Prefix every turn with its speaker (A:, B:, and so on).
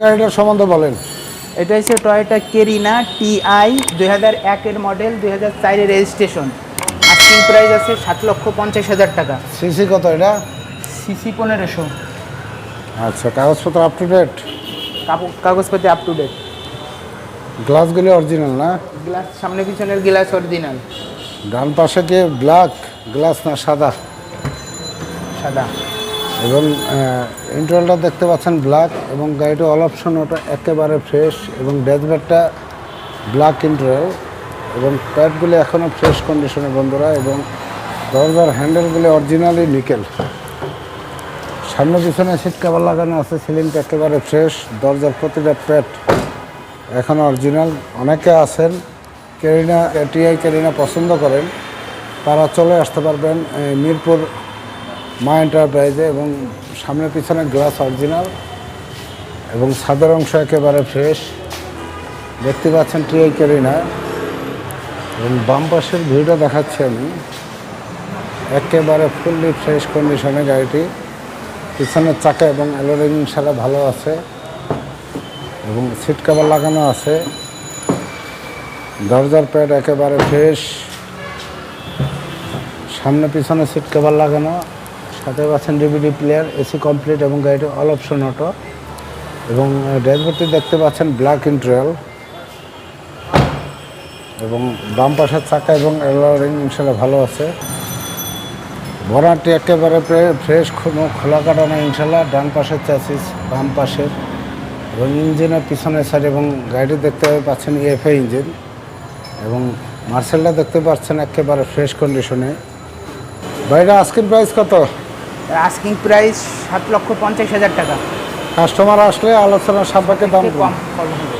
A: গাড়িটার সম্বন্ধে বলেন।
B: এটা হচ্ছে টয়োটা কেরিনা টিআই দুই হাজার একের মডেল দুই হাজার চারের রেজিস্ট্রেশন আস্কিং প্রাইস আছে সাত লক্ষ পঞ্চাশ হাজার টাকা।
A: সিসি কত এটা?
B: সিসি পনেরোশো।
A: আচ্ছা কাগজপত্র আপ টু ডেট
B: কাগজপত্র আপ টু ডেট
A: গ্লাসগুলি অরিজিনাল না?
B: গ্লাস সামনে পিছনের গ্লাস অরিজিনাল
A: ডান পাশে যে ব্ল্যাক গ্লাস না সাদা?
B: সাদা।
A: এবং ইন্টারভেলটা দেখতে পাচ্ছেন ব্ল্যাক এবং গাড়িটা অল অপশন ওটা একেবারে ফ্রেশ এবং ড্যাশবোর্ডটা ব্ল্যাক ইন্টারভেল এবং প্যাডগুলি এখনও ফ্রেশ কন্ডিশনে বন্ধুরা এবং দরজার হ্যান্ডেলগুলি অরিজিনালি নিকেল। সামনে পিছনে সিট কাভার লাগানো আছে, সিলিংটা একেবারে ফ্রেশ, দরজার প্রতিটা প্যাড এখনও অরিজিনাল। অনেকে আছেন কেরিনা টিআই কেরিনা পছন্দ করেন, তারা চলে আসতে পারবেন মিরপুর মা এন্টারপ্রাইজে এবং সামনে পিছনে গ্লাস অরিজিনাল এবং ছাদের অংশ একেবারে ফ্রেশ দেখতে পাচ্ছেন টিআই কেরিনা এবং বাম পাশের ভিউটা দেখাচ্ছি আমি। একেবারে ফুললি ফ্রেশ কন্ডিশনে গাড়িটি। পিছনের চাকা এবং অ্যালোরিং সারা ভালো আছে। এবং সিট কভার লাগানো আছে। দরজার প্যাড একেবারে ফ্রেশ সামনে পিছনে সিট কভার লাগানো। সাথে পাচ্ছেন ডিভিডি প্লেয়ার এসি কমপ্লিট এবং গাড়িটি অল অপশন অটো এবং ড্যাশবোর্ডটি দেখতে পাচ্ছেন ব্ল্যাক ইন্ট্রেল এবং বাম পাশের চাকা এবং এলোরিং ইনশাল্লাহ ভালো আছে। ভরাটি একেবারে ফ্রেশ কোনো খোলা কাটা না ইনশাল্লাহ ডান পাশের চ্যাসিস বাম পাশের। এবং ইঞ্জিনের পিছনের সাইড এবং গাড়িটি দেখতে পাচ্ছেন ইএফএ ইঞ্জিন এবং মার্সেলটা দেখতে পাচ্ছেন একেবারে ফ্রেশ কন্ডিশনে গাড়িটা আজকের প্রাইস কত?
B: আস্কিং প্রাইস সাত লক্ষ পঞ্চাশ হাজার টাকা।
A: কাস্টমার আসলে আলোচনা সাপেক্ষে দাম
B: কম কম হবে।